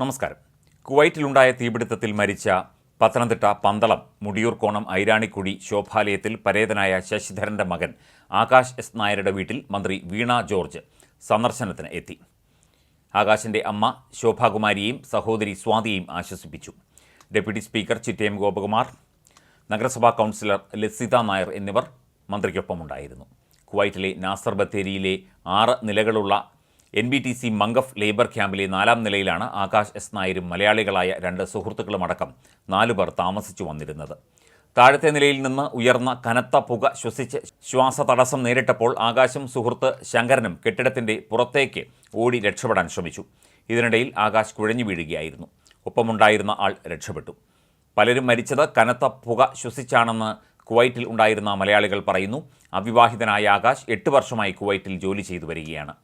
നമസ്കാരം. കുവൈറ്റിലുണ്ടായ തീപിടുത്തത്തിൽ മരിച്ച പത്തനംതിട്ട പന്തളം മുടിയൂർക്കോണം ഐരാണിക്കുടി ശോഭാലയത്തിൽ പരേതനായ ശശിധരന്റെ മകൻ ആകാശ് എസ് നായരുടെ വീട്ടിൽ മന്ത്രി വീണ ജോർജ് സന്ദർശനത്തിന് എത്തി. ആകാശിന്റെ അമ്മ ശോഭാകുമാരിയെയും സഹോദരി സ്വാതിയെയും ആശ്വസിപ്പിച്ചു. ഡെപ്യൂട്ടി സ്പീക്കർ ചിറ്റയം ഗോപകുമാർ നഗരസഭാ കൗൺസിലർ ലസിത നായർ എന്നിവർ മന്ത്രിക്കൊപ്പമുണ്ടായിരുന്നു. കുവൈറ്റിലെ നാസർ ബത്തേരിയിലെ ആറ് നിലകളുള്ള N B T C Mangaf labour ക്യാമ്പിലെ നാലാം നിലയിലാണ് ആകാശ് എസ് നായരും മലയാളികളായ രണ്ട് സുഹൃത്തുക്കളുമടക്കം നാലുപേർ താമസിച്ചു വന്നിരുന്നത്. താഴത്തെ നിലയിൽ നിന്ന് ഉയർന്ന കനത്ത പുക ശ്വസിച്ച് ശ്വാസ തടസ്സം നേരിട്ടപ്പോൾ ആകാശും സുഹൃത്ത് ശങ്കരനും കെട്ടിടത്തിന്റെ പുറത്തേക്ക് ഓടി രക്ഷപ്പെടാൻ ശ്രമിച്ചു. ഇതിനിടയിൽ ആകാശ് കുഴഞ്ഞു വീഴുകയായിരുന്നു. ഒപ്പമുണ്ടായിരുന്ന ആൾ രക്ഷപ്പെട്ടു. പലരും മരിച്ചത് കനത്ത പുക ശ്വസിച്ചാണെന്ന് കുവൈറ്റിൽ ഉണ്ടായിരുന്ന മലയാളികൾ പറയുന്നു. അവിവാഹിതനായ ആകാശ് എട്ട് വർഷമായി കുവൈറ്റിൽ ജോലി ചെയ്തു വരികയാണ്.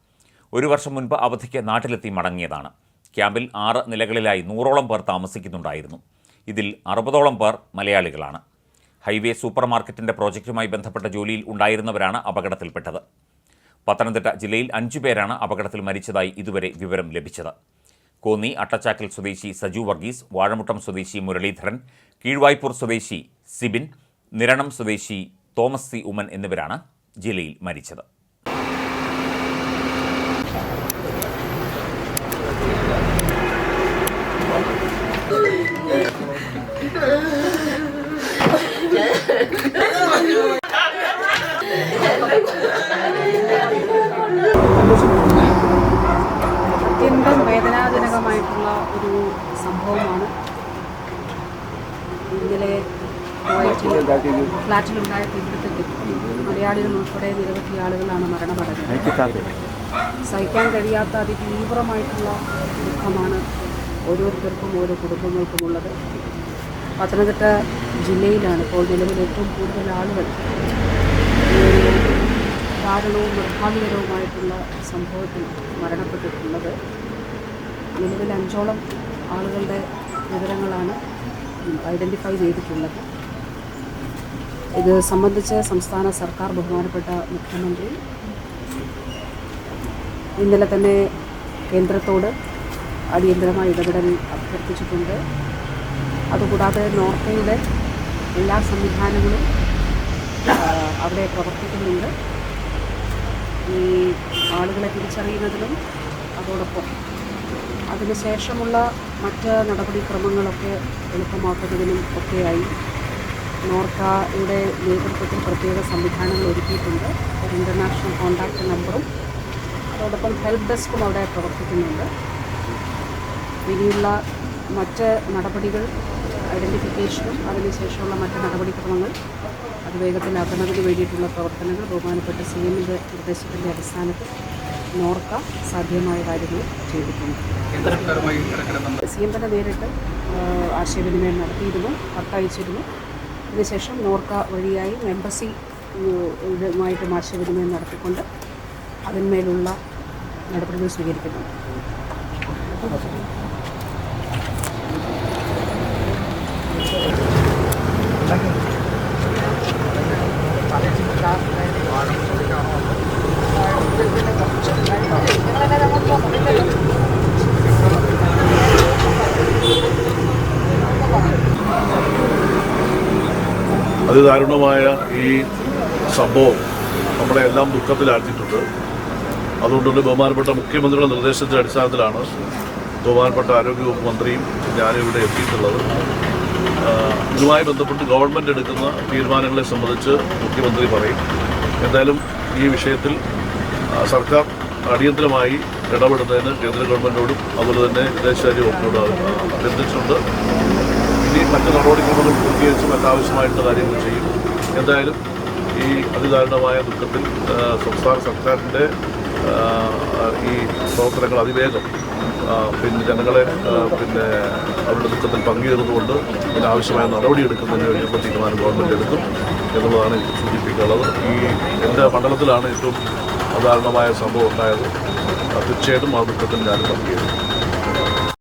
ഒരു വർഷം മുൻപ് അവധിക്ക് നാട്ടിലെത്തി മടങ്ങിയതാണ്. ക്യാമ്പിൽ ആറ് നിലകളിലായി നൂറോളം പേർ താമസിക്കുന്നുണ്ടായിരുന്നു. ഇതിൽ അറുപതോളം പേർ മലയാളികളാണ്. ഹൈവേ സൂപ്പർ മാർക്കറ്റിന്റെ പ്രോജക്റ്റുമായി ബന്ധപ്പെട്ട ജോലിയിൽ ഉണ്ടായിരുന്നവരാണ് അപകടത്തിൽപ്പെട്ടത്. പത്തനംതിട്ട ജില്ലയിൽ അഞ്ചു പേരാണ് അപകടത്തിൽ മരിച്ചതായി ഇതുവരെ വിവരം ലഭിച്ചത്. കോന്നി അട്ടച്ചാക്കൽ സ്വദേശി സജു വർഗീസ് വാഴമുട്ടം സ്വദേശി മുരളീധരൻ കീഴ്വായ്പൂർ സ്വദേശി സിബിൻ നിരണം സ്വദേശി തോമസ് സി ഉമൻ എന്നിവരാണ് ജില്ലയിൽ മരിച്ചത്. സംഭവമാണ്. ഇന്നലെ ഫ്ലാറ്റിലുണ്ടായ തീപിടുത്തത്തിൽ മലയാളികൾ ഉൾപ്പെടെ നിരവധി ആളുകളാണ് മരണമടഞ്ഞത് സഹിക്കാൻ കഴിയാത്ത അതിതീവ്രമായിട്ടുള്ള ദുഃഖമാണ് ഓരോരുത്തർക്കും ഓരോ കുടുംബങ്ങൾക്കുമുള്ളത്. പത്തനംതിട്ട ജില്ലയിലാണ് ഇപ്പോൾ നിലവിൽ ഏറ്റവും കൂടുതൽ ആളുകൾ കാരണവും ദാരുണവും നിർഭാഗ്യകരവുമായിട്ടുള്ള സംഭവത്തിൽ മരണപ്പെട്ടിട്ടുള്ളത്. നിലവിൽ അഞ്ചോളം ആളുകളുടെ വിവരങ്ങളാണ് ഐഡന്റിഫൈ ചെയ്തിട്ടുള്ളത്. ഇത് സംബന്ധിച്ച് സംസ്ഥാന സർക്കാർ ബഹുമാനപ്പെട്ട മുഖ്യമന്ത്രി ഇന്നലെ തന്നെ കേന്ദ്രത്തോട് അടിയന്തരമായ ഇടപെടൽ അഭ്യർത്ഥിച്ചിട്ടുണ്ട്. അതുകൂടാതെ നോർക്കയുടെ എല്ലാ സംവിധാനങ്ങളും അവിടെ പ്രവർത്തിക്കുന്നുണ്ട്. ഈ ആളുകളെ തിരിച്ചറിയുന്നതിലും അതോടൊപ്പം അതിനുശേഷമുള്ള മറ്റ് നടപടിക്രമങ്ങളൊക്കെ എളുപ്പമാക്കുന്നതിനും ഒക്കെയായി. നോർക്കയുടെ നേതൃത്വത്തിൽ പ്രത്യേക സംവിധാനങ്ങൾ ഒരുക്കിയിട്ടുണ്ട്. ഒരു ഇന്റർനാഷണൽ കോൺടാക്റ്റ് നമ്പറും അതോടൊപ്പം ഹെൽപ്പ് ഡെസ്കും അവിടെ പ്രവർത്തിക്കുന്നുണ്ട്. ഇനിയുള്ള മറ്റ് നടപടികൾ ഐഡന്റിഫിക്കേഷനും അതിനുശേഷമുള്ള മറ്റ് നടപടിക്രമങ്ങൾ അത് വേഗത്തിലാക്കുന്നതിന് വേണ്ടിയിട്ടുള്ള പ്രവർത്തനങ്ങൾ ബഹുമാനപ്പെട്ട സി എമ്മിന്റെ നിർദ്ദേശത്തിന്റെ അടിസ്ഥാനത്തിൽ നോർക്ക സാധ്യമായ കാര്യങ്ങൾ ചെയ്തിട്ടുണ്ട്. സി എം തന്നെ നേരിട്ട് ആശയവിനിമയം നടത്തിയിരുന്നു കത്തയച്ചിരുന്നു. അതിനുശേഷം നോർക്ക വഴിയായി എംബസി ഇതുമായിട്ടും ആശയവിനിമയം നടത്തിക്കൊണ്ട് അതിന്മേലുള്ള നടപടികൾ സ്വീകരിക്കുന്നുണ്ട്. അതിദാരുണമായ ഈ സംഭവം നമ്മളെ എല്ലാം ദുഃഖത്തിലാഴ്ത്തിയിട്ടുണ്ട്. അതുകൊണ്ട് തന്നെ ബഹുമാനപ്പെട്ട മുഖ്യമന്ത്രിയുടെ നിർദ്ദേശത്തിന്റെ അടിസ്ഥാനത്തിലാണ് ബഹുമാനപ്പെട്ട ആരോഗ്യവകുപ്പ് മന്ത്രിയും ഞാനിവിടെ എത്തിയിട്ടുള്ളത്. ഇതുമായി ബന്ധപ്പെട്ട് ഗവൺമെന്റ് എടുക്കുന്ന തീരുമാനങ്ങളെ സംബന്ധിച്ച് മുഖ്യമന്ത്രി പറയും. എന്തായാലും ഈ വിഷയത്തിൽ സർക്കാർ അടിയന്തരമായി ഇടപെടുന്നതിന് കേന്ദ്ര ഗവൺമെന്റിനോടും അതുപോലെ തന്നെ വിദേശകാര്യ വകുപ്പിനോടും അഭ്യർത്ഥിച്ചിട്ടുണ്ട്. ഇനി മറ്റ് നടപടിക്രമങ്ങൾ പൂർത്തീകരിച്ച് മറ്റാവശ്യമായിട്ടുള്ള കാര്യങ്ങൾ ചെയ്യും. എന്തായാലും ഈ അതിദാരുണമായ ദുഃഖത്തിൽ സംസ്ഥാന സർക്കാരിന്റെ ഈ പ്രവർത്തനങ്ങൾ അതിവേഗം പിന്നെ ജനങ്ങളെ പിന്നെ അവരുടെ ദുഃഖത്തിൽ പങ്കുചേർന്നുകൊണ്ട് ഇതിനാവശ്യമായ നടപടിയെടുക്കുന്നതിന് വേണ്ടിയുള്ള തീരുമാനം ഗവൺമെന്റ് എടുക്കും എന്നുള്ളതാണ് എനിക്ക് സൂചിപ്പിക്കാനുള്ളത്. ഈ എന്റെ മണ്ഡലത്തിലാണ് ഏറ്റവും അദാരുണമായ സംഭവം ഉണ്ടായത്. തീർച്ചയായിട്ടും ആ ദുഃഖത്തിൽ ഞാൻ പങ്കുചേരും.